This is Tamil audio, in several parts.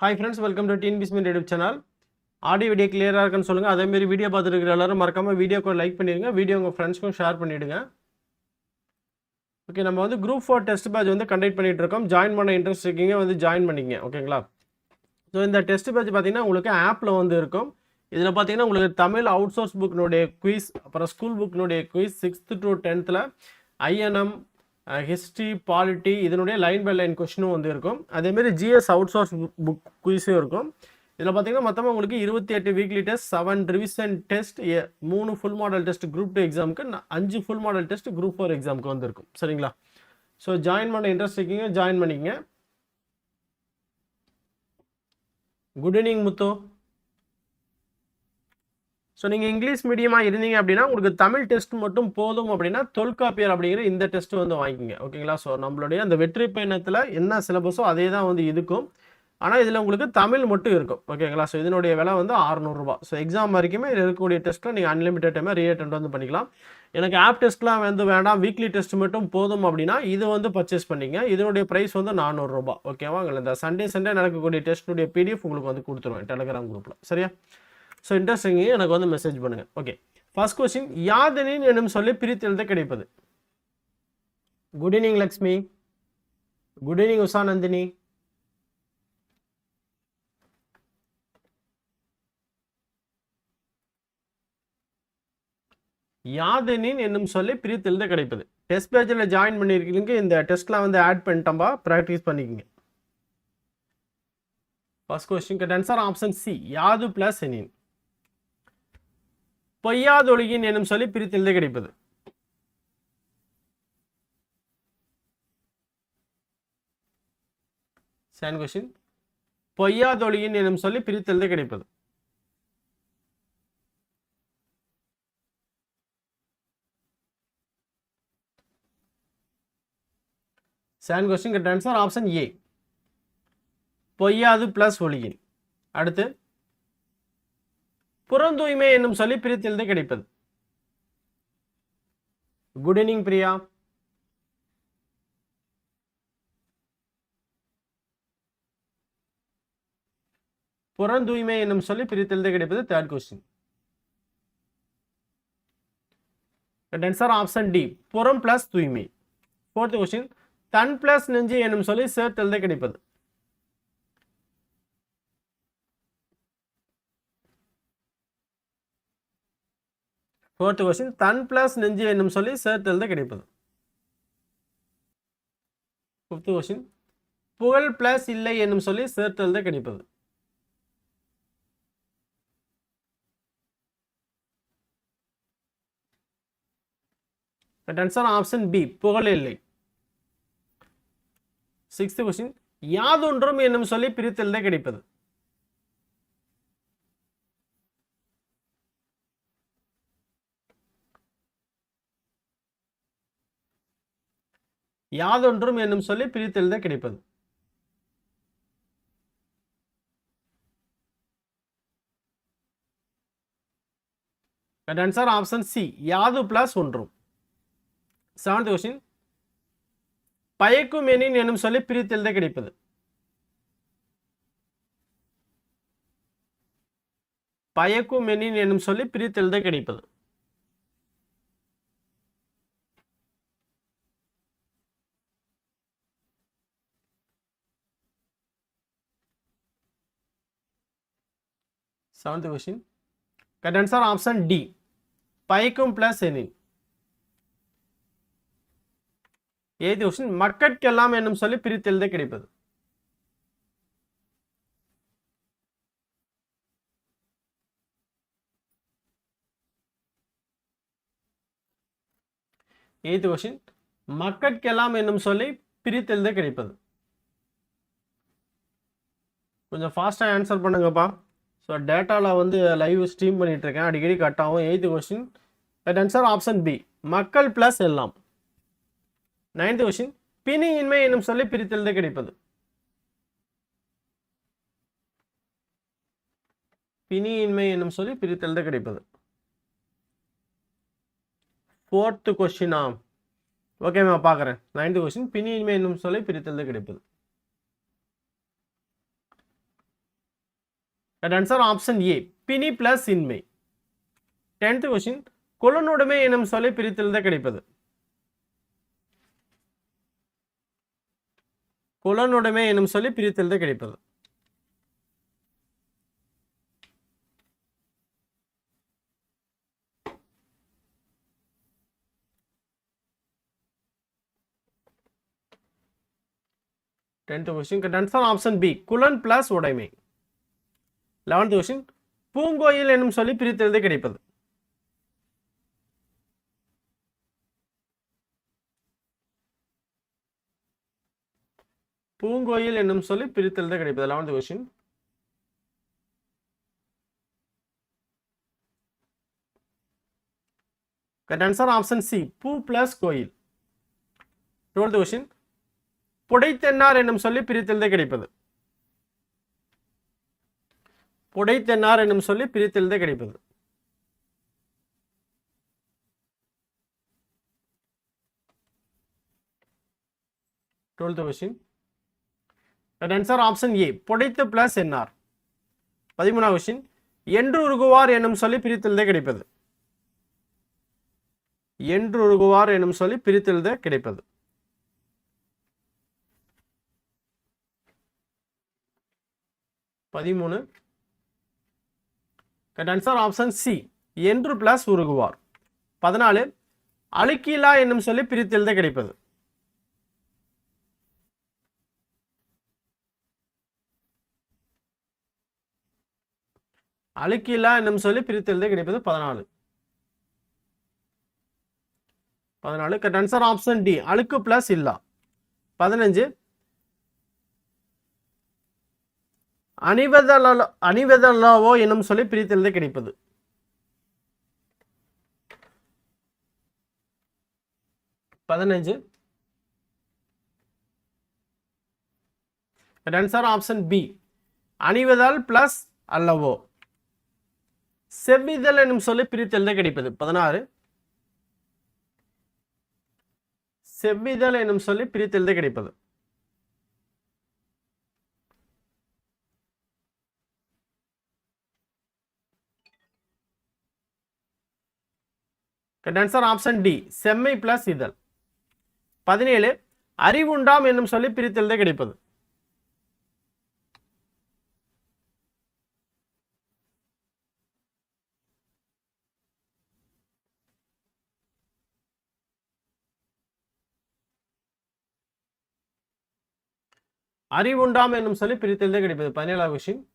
ஹாய் ஃப்ரெண்ட்ஸ் வெல்கம் டு டீன் பிஸ்மின் யூடியூப் சேனல் ஆடியோ வீடியோ கிளியராக இருக்குன்னு சொல்லுங்கள் அதேமாரி வீடியோ பார்த்துருக்கிற எல்லாரும் மறக்காமல் வீடியோக்கு லைக் பண்ணிடுங்க. வீடியோ உங்கள் ஃப்ரெண்ட்ஸ்க்கும் ஷேர் பண்ணிவிடுங்க ஓகே நம்ம வந்து குரூப் ஃபோர் டெஸ்ட் பேட்ச் வந்து கண்டக்ட் பண்ணிகிட்டு இருக்கோம். ஜாயின் பண்ண இன்ட்ரெஸ்ட் இருக்கீங்க வந்து ஜாயின் பண்ணிங்க. ஓகேங்களா ஸோ இந்த டெஸ்ட் பேட்ச் பார்த்தீங்கன்னா உங்களுக்கு ஆப்பில் வந்து இருக்கும். இதில் பார்த்தீங்கன்னா உங்களுக்கு தமிழ் அவுட் சோர்ஸ் புக்னுடைய குயிஸ் அப்புறம் ஸ்கூல் புக்னுடைய குயிஸ் சிக்ஸ்த்து டு டென்த்தில் ஐஎன்எம் ஹிஸ்ட்ரி பாலிட்டி இதனுடைய லைன் பை லைன் கொஷினும் வந்து இருக்கும். அதேமாரி ஜிஎஸ் அவுட் சோர்ஸ் புக் குயிஸும் இருக்கும். இதில் பார்த்தீங்கன்னா மொத்தமாக உங்களுக்கு இருபத்தி எட்டு weekly test seven revision test மூணு full model test group two எக்ஸாமுக்கு அஞ்சு full model test group four எக்ஸாமுக்கு வந்துருக்கும். சரிங்களா? ஸோ ஜாயின் பண்ண இன்ட்ரெஸ்ட் இருக்கீங்க ஜாயின் பண்ணிக்கங்க. Good evening Muthu. ஸோ நீங்கள் இங்கிலீஷ் மீடியமாக இருந்தீங்க அப்படின்னா உங்களுக்கு தமிழ் டெஸ்ட் மட்டும் போதும் அப்படின்னா தொல்காப்பியர் அப்படிங்கிற இந்த டெஸ்ட் வந்து வாங்கிக்கோங்க. ஓகேங்களா ஸோ நம்மளுடைய அந்த வெற்றி பயணத்தில் என்ன சிலபஸோ அதே தான் வந்து இருக்கும். ஆனால் இதில் உங்களுக்கு தமிழ் மட்டும் இருக்கும். ஓகேங்களா ஸோ இதனுடைய விலை வந்து அறநூறுபா ஸோ எக்ஸாம் வரைக்குமே இதில் இருக்கக்கூடிய டெஸ்ட்டில் நீங்கள் அன்லிமிட்டட் டைமாக ரீஅட்டெண்ட் வந்து பண்ணிக்கலாம். எனக்கு ஆப் டெஸ்ட்லாம் வந்து வேண்டாம். வீக்லி டெஸ்ட் மட்டும் போதும் அப்படின்னா இது வந்து பர்ச்சேஸ் பண்ணிங்க இதனுடைய ப்ரைஸ் வந்து நானூறுரூபா ஓகேவா உங்களுக்கு இந்த சண்டே சண்டே நடக்கக்கூடிய டெஸ்ட்டுடைய பிடிஎஃப் உங்களுக்கு வந்து கொடுத்துருவேன். டெலகிராம் குரூப்பில் சரியா? ஸோ இன்ட்ரெஸ்டிங் எனக்கு வந்து மெசேஜ் பண்ணுங்கள் ஓகே ஃபர்ஸ்ட் கொஸ்டின் யாதனின் என்னும் சொல்லி பிரித்து எழுத கிடைப்பது? Good evening Lakshmi good evening Usha Nandhini யாதனின் என்னும் சொல்லி பிரித்து எழுத கிடைப்பது? டெஸ்ட் பேஜில் ஜாயின் பண்ணியிருக்கீங்க இந்த டெஸ்ட்லாம் வந்து ஆட் பண்ணிட்டோம்பா ப்ராக்டிஸ் பண்ணிக்கோங்க. First question cut answer option C யாது பிளஸ் எனின். பொய்யாதொழுகின் எனும் சொல்லி பிரித்து கிடைப்பது. செகண்ட் கொஸ்டின் பொய்யாதொழியின் எனும் சொல்லி பிரித்து கிடைப்பது. Second question correct answer option A பொய்யாது plus ஒளியின் அடுத்து புறந்தூய்மை என்னும் சொல்லி பிரித்திலிருந்து கிடைப்பது. Good evening Priya. புறந்தூய்மை என்னும் சொல்லி பிரித்திலிருந்து கிடைப்பது third question answer option D புறம் பிளஸ் தூய்மை. ஃபோர்த் கொஸ்டின் தன் பிளஸ் நெஞ்சு என்னும் சொல்லி சேர்த்தெழுத கிடைப்பது. ஃபோர்த் கொஸ்டின் தன் பிளஸ் நெஞ்சு என்னும் சொல்லி சேர்த்து எழுத கிடைப்பது. ஃபிஃப்த் கொஸ்டின் புகழ் பிளஸ் இல்லை என்னும் சொல்லி சேர்த்து எழுத கிடைப்பது. ஆன்சர் ஆப்ஷன் பி புகழ் இல்லை. சிக்ஸ்த் கொஸ்டின் யாதொன்றும் என்னும் சொல்லி பிரித்தல் தான் கிடைப்பது. யாதொன்றும் என்னும் சொல்லி பிரித்தெழுத கிடைப்பது. ஆன்சர் ஆப்ஷன் சி யாது பிளஸ் ஒன்றும். செவன்த் கொஸ்டின் பயக்கும் எனின் என்னும் சொல்லி பிரித்தெழுத கிடைப்பது. பயக்கும் எனின் என்னும் சொல்லி பிரித்தெழுத கிடைப்பது. Seventh question correct answer option D பைக்கும் பிளஸ் எனில் எய்த் கொஸ்டின் மக்கட்கெல்லாம் என்னும் சொல்லி பிரித்தெழுத கிடைப்பது. எய்த் கொஸ்டின் மக்கட்கெல்லாம் என்னும் சொல்லி பிரித்தெழுத கிடைப்பது. கொஞ்சம் ஃபாஸ்ட்டாக ஆன்சர் பண்ணுங்கப்பா. ஸோ டேட்டாவில் வந்து லைவ் ஸ்ட்ரீம் பண்ணிகிட்ருக்கேன் அடிக்கடி கட் ஆகும். Eighth question answer option B மக்கள் ப்ளஸ் எல்லாம். நைன்த் கொஸ்டின் பிணி இன்மை என்னும் சொல்லி பிரித்தெழுத கிடைப்பது. பிணி இன்மை என்னும் சொல்லி பிரித்தெழுத கிடைப்பது. ஃபோர்த்து கொஸ்டினா ஓகேம்மா பார்க்குறேன் நைன்த் கொஸ்டின் பிணி இன்மை என்னும் சொல்லி பிரித்தெழுத கிடைப்பது. ஆன்சர் ஆப்ஷன் ஏ பினி பிளஸ் இன்மை டென்த் கொஸ்டின் குலனுடைமை எனும் சொல்லி பிரித்தெழுத கிடைப்பது. குலனுடைமை எனும் சொல்லி பிரித்தெழுத கிடைப்பது. டென்த் கொஸ்டின் ஆப்ஷன் பி குலன் பிளஸ் உடைமை. லெவன்த் கொஸ்டின் பூங்கோயில் என்னும் சொல்லி பிரித்தெழுத கிடைப்பது. பூங்கோயில் என்னும் சொல்லி பிரித்தெழுத கிடைப்பது. Eleventh question. ஆப்ஷன் சி பூ பிளஸ் கோயில். டுவெல்த் கொஸ்டின் புடைத்தென்னார் என்னும் சொல்லி பிரித்தெழுத கிடைப்பது. புடைத்தென்னார் என்னும் சொல்லி பிரித்தெழுத கிடைப்பது. Twelfth question answer option A புடைத்து plus என்ஆர் பதிமூணாவது கொஸ்டின் என்று உருகுவார் என்னும் சொல்லி பிரித்தெழுத கிடைப்பது. என்று உருகுவார் என்னும் சொல்லி பிரித்தெழுத கிடைப்பது. பதிமூணு ஆன்சர் ஆப்ஷன் சி என்று பிளஸ் உருகுவார். பதினாலு அழுக்கீலா என்னும் சொல்லி பிரித்தெழுத கிடைப்பது. அழுக்கீலா என்னும் சொல்லி பிரித்தெழுத கிடைப்பது பதினாலு. பதினாலு ஆன்சர் ஆப்ஷன் டி அழுக்கு பிளஸ் இல்லா. பதினஞ்சு அணிவதலோ அணிவதலாவோ என்னும் சொல்லி பிரித்தெழுத கிடைப்பது. பதினஞ்சு. ஆன்சர் ஆப்ஷன் பி அணிவதால் பிளஸ் அல்லவோ. செவ்விதழ் என்னும் சொல்லி பிரித்தெழுத கிடைப்பது. பதினாறு. செவ்விதழ் என்னும் சொல்லி பிரித்தெழுத கிடைப்பது. ஆன்சர் ஆப்ஷன் டி செம்மை பிளஸ் இதழ். பதினேழு அறிவுண்டாம் என்னும் சொல்லி பிரித்தெழுத கிடைப்பது. அறிவுண்டாம் என்னும் சொல்லி பிரித்தெழுத கிடைப்பது. பதினேழாவது விஷயம்.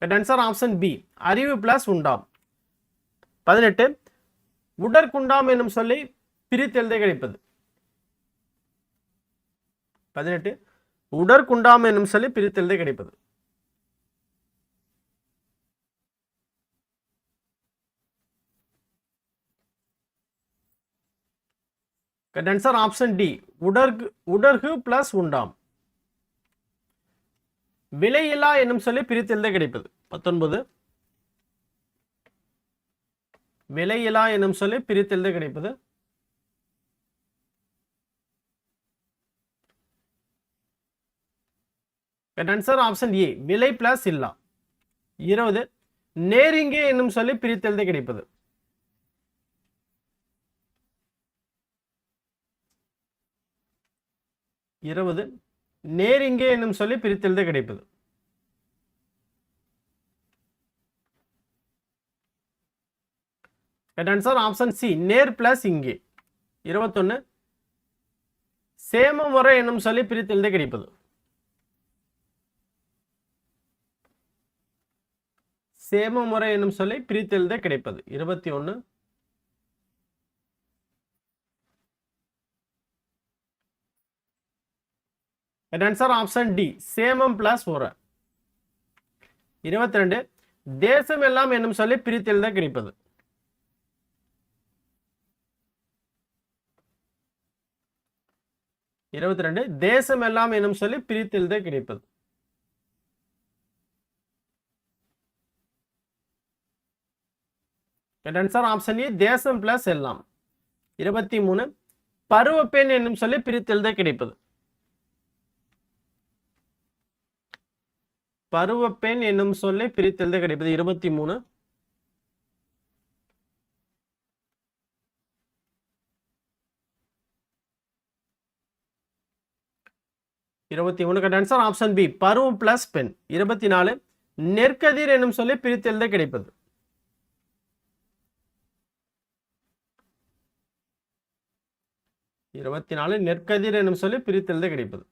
ஆன்சர் ஆப்ஷன் பி அறிவு பிளஸ் உண்டாம். பதினெட்டு உடற்குண்டாம் என்னும் சொல்லி பிரித்தெழுத கிடைப்பது. பதினெட்டு உடற்குண்டாம் என்னும் சொல்லி பிரித்தெழுத கிடைப்பது. ஆன்சர் ஆப்ஷன் டி உடற்கு உடர்கு பிளஸ் உண்டாம். விலையில்லா என்னும் சொல்லி பிரித்தெழுத கிடைப்பது. பத்தொன்பது விலையிலா எனும் சொல்லி பிரித்தெழுத கிடைப்பது? ஆன்சர் ஆப்ஷன் ஏ விலை பிளஸ் இல்லா. இருபது நேரிங்கே என்னும் சொல்லி பிரித்தெழுத கிடைப்பது. இருபது நேரிங்கே என்னும் சொல்லி பிரித்தெழுத கிடைப்பது. ஆன்சர் ஆப்ஷன் சி நேர் பிளஸ் இங்கே. இருபத்தொன்னு. சேம முறை என்னும் சொல்லி பிரித்தெழுத கிடைப்பது. சேம முறை என்னும் சொல்லி பிரித்தெழுத கிடைப்பது. இருபத்தி ஒன்று ஆன்சர் ஆப்ஷன் டி சேமம் பிளஸ் முறை இருபத்தி ரெண்டு தேசம் எல்லாம் என்னும் சொல்லி பிரித்தெழுத கிடைப்பது. இருபத்தி ரெண்டு தேசம் எல்லாம் என்னும் சொல்லி பிரித்தெழுத கிடைப்பது. ஆன்சர் ஆப்ஷன் ஏ தேசம் பிளஸ் எல்லாம். இருபத்தி மூணு பருவ பெண் என்னும் சொல்லி பிரித்தெழுத கிடைப்பது. பருவ பெண் என்னும் சொல்லி பிரித்தெழுத கிடைப்பது. இருபத்தி மூணு இருபத்தி மூணு ஆன்சர் ஆப்ஷன் பி பருவம் பிளஸ் பெண். இருபத்தி நாலு நெற்கதிர் என்னும் சொல்லி பிரித்தெழுத கிடைப்பது. இருபத்தி நாலு நெற்கதிர் என்னும் சொல்லி பிரித்தெழுத கிடைப்பது.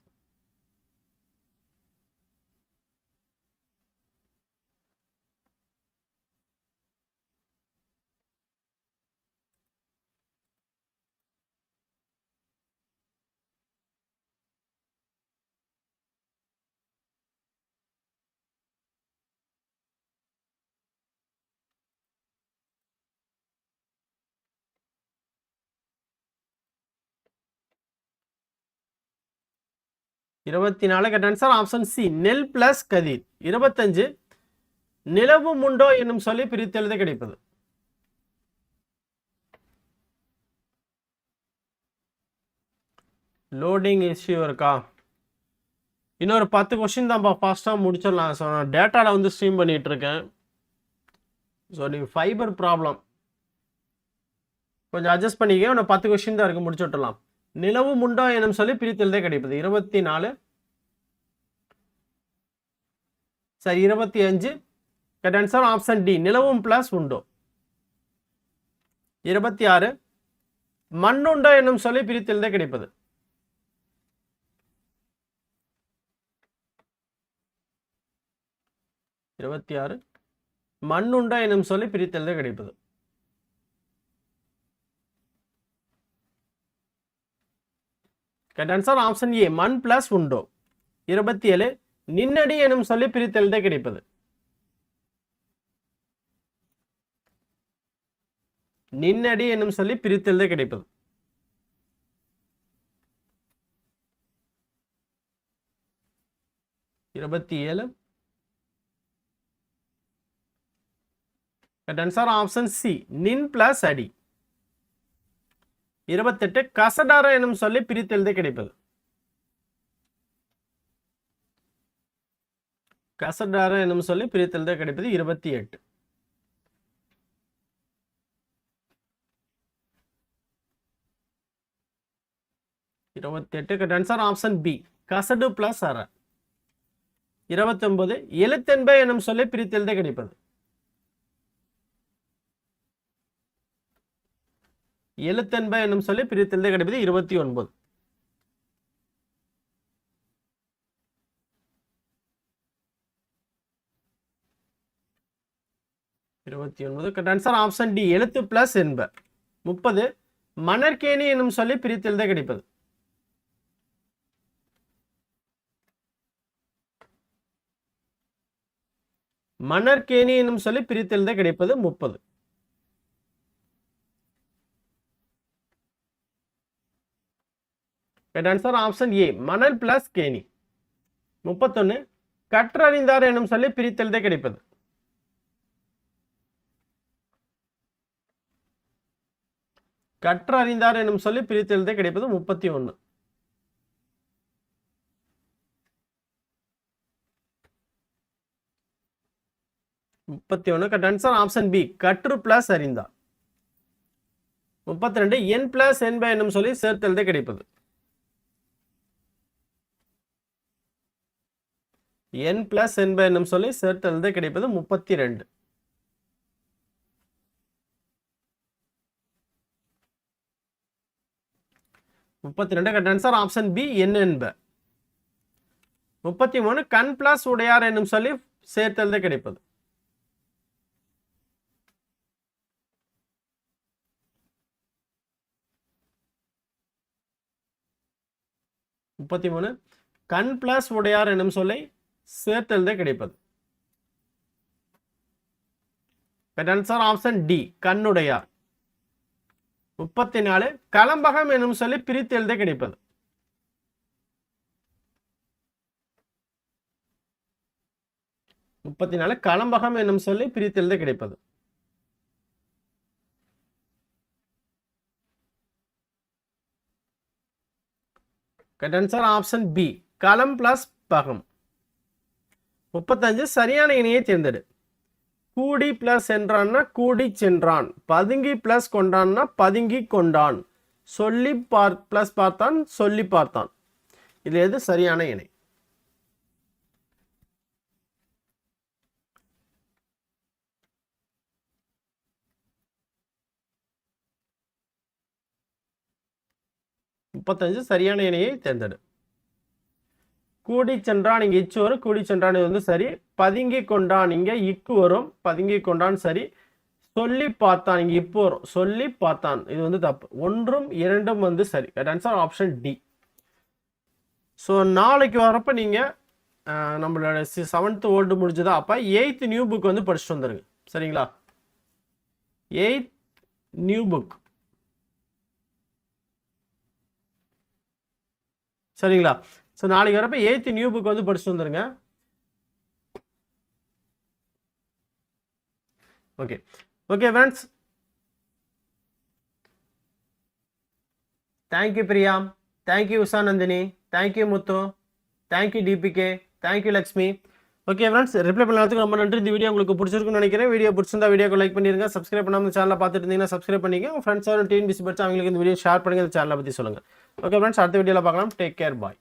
இருபத்தி நாலு கரெக்ட் ஆன்சர் ஆப்ஷன் சி நெல் பிளஸ் கதிர். இருபத்தஞ்சு நிலவு முண்டோ என்னும் சொல்லி பிரித்தெழுத கிடைப்பது. லோடிங் இஷ்யூ இருக்கா? இன்னொரு பத்து கொஸ்டின் தான்ப்பா ஃபாஸ்ட்டாக முடிச்சிடலாம். ஸோ நான் டேட்டாவில் வந்து ஸ்ட்ரீம் பண்ணிகிட்டு இருக்கேன் ஸோ நீங்கள் ஃபைபர் ப்ராப்ளம் கொஞ்சம் அட்ஜஸ்ட் பண்ணிக்க இன்னும் பத்து கொஸ்டின் தான் இருக்குது முடிச்சு நிலவும் உண்டா எனும் சொல்லி பிரித்தெழுதே கிடைப்பது. இருபத்தி நாலு சரி இருபத்தி அஞ்சு கரெக்ட் ஆன்சர் ஆப்ஷன் டி நிலவும் பிளஸ் உண்டோ. இருபத்தி ஆறு மண்ணுண்டோ என்னும் சொல்லி பிரித்தெழுதே கிடைப்பது. இருபத்தி ஆறு மண்ணுண்டா என்னும் சொல்லி பிரித்தெழுதே கிடைப்பது. கரெக்ட் ஆன்சர் ஆப்ஷன் ஏ மண் பிளஸ் உண்டோ இருபத்தி ஏழு நின்னடி எனும் சொல்லி பிரித்தெழுத கிடைப்பது. நின்னடி எனும் சொல்லி பிரித்தெழுத கிடைப்பது. இருபத்தி ஏழு. ஆன்சர் ஆப்ஷன் சி நின் பிளஸ் அடி. இருபத்தெட்டு கசடார எனும் சொல்லி பிரித்தெழுத கிடைப்பது. கசடார எனும் சொல்லி பிரித்தெழுத கிடைப்பது இருபத்தி எட்டு இருபத்தி எட்டு ஆன்சர் ஆப்ஷன் பி கசடு பிளஸ் அற. இருபத்தி ஒன்பது எழுத்தென்ப எனும் சொல்லி பிரித்தெழுத கிடைப்பது. எழுத்தென்ப என்னும் சொல்லி பிரித்தெழுத கிடைப்பது இருபத்தி ஒன்பது. இருபத்தி ஒன்பது. ஆன்சர் ஆப்ஷன் டி எழுத்து பிளஸ் என்ப. முப்பது. மணற்கேணி என்னும் சொல்லி பிரித்தெழுத கிடைப்பது மணற்கேணி என்னும் சொல்லி பிரித்தெழுத கிடைப்பது முப்பது. ஆன்சர் ஆப்ஷன் ஏ மணல் பிளஸ் கேணி. முப்பத்தொன்னு கற்றறிந்தார் எனும் சொல்லி பிரித்தெழுதே கிடைப்பது. கற்றறிந்தார் எனும் சொல்லி பிரித்தெழுதே கிடைப்பது முப்பத்தி ஒன்று முப்பத்தி ஒன்று கட் ஆன்சர் ஆப்ஷன் பி கற்று பிளஸ் அறிந்தார். முப்பத்தி ரெண்டு என் பிளஸ் என்ப என்னும் சொல்லி சேர்த்தெழுதே கிடைப்பது. என் பிளஸ் என்ப என்னும் சொல்லி சேர்த்தெழுத கிடைப்பது முப்பத்தி ரெண்டு முப்பத்தி ரெண்டு கரெக்ட் ஆன்சர் ஆப்ஷன் பி என் என்ப. முப்பத்தி மூணு கண் பிளஸ் உடையார் என்னும் சொல்லி சேர்த்தெழுத கிடைப்பது. முப்பத்தி மூணு கண் பிளஸ் உடையார் என்னும் சொல்லை சேர்த்தெழுத கிடைப்பது. ஆன்சர் ஆப்ஷன் டி கண்ணுடையார். முப்பத்தி நாலு களம்பகம் என்னும் சொல்லி பிரித்து எழுத கிடைப்பது. முப்பத்தி நாலு களம்பகம் என்னும் சொல்லி பிரித்து எழுத கிடைப்பது ஆன்சர் ஆப்ஷன் பி களம் பிளஸ் பகம். முப்பத்தஞ்சு சரியான இணையை தேர்ந்தெடு. கூடி பிளஸ் என்றான்னா கூடி சென்றான். பதுங்கி பிளஸ் கொண்டான்னா பதுங்கி கொண்டான். சொல்லி பார் பிளஸ் பார்த்தான் சொல்லி பார்த்தான். இது எது? சரியான இணை. முப்பத்தஞ்சு சரியான இணையை தேர்ந்தெடு. கூடி சென்றான் இங்கே இச்சு வரும் கூடி சென்றான் இது வந்து சரி. பதுங்கி கொண்டான் இங்கே இக்கு வரும் பதுங்கி கொண்டான் சரி. சொல்லி பார்த்தான் இங்கே இப்போ வரும் சொல்லி பார்த்தான். இது வந்து தப்பு. ஒன்றும் இரண்டும் வந்து சரி. ஆன்சர் ஆப்ஷன் டி ஸோ நாளைக்கு வரப்ப நீங்கள் நம்மளோட செவன்த்து ஓல்டு முடிஞ்சதா? அப்போ எயித் நியூ புக் வந்து படிச்சுட்டு வந்துருங்க. சரிங்களா? எயித் நியூ புக் சரிங்களா? ஸோ நாளைக்கு வரப்ப எயித்து நியூ புக் வந்து படிச்சுட்டு வந்துருங்க. Okay okay friends thank you Priya thank you Usha Nandhini thank you Muthu thank you DPK thank you Lakshmi okay friends reply பண்ணுறதுக்கு ரொம்ப நன்றி. இந்த வீடியோ உங்களுக்கு பிடிச்சிருக்குன்னு நினைக்கிறேன். வீடியோ பிடிச்சிருந்தா வீடியோக்கு லைக் பண்ணிருங்க. சப்ஸ்கிரைப் பண்ணாமல் சேனலை பார்த்துட்டு இருந்தீங்கன்னா சப்ஸ்கிரைப் பண்ணிக்கோங்க. உங்கள் ஃப்ரெண்ட்ஸ் யாரும் டிஎன்பிசி படிச்சு அவங்களுக்கு இந்த வீடியோ ஷேர் பண்ணுங்க. இந்த சேனலை பற்றி சொல்லுங்கள் ஓகே ஃப்ரெண்ட்ஸ் அடுத்த வீடியோவில் பார்க்கலாம். Take care bye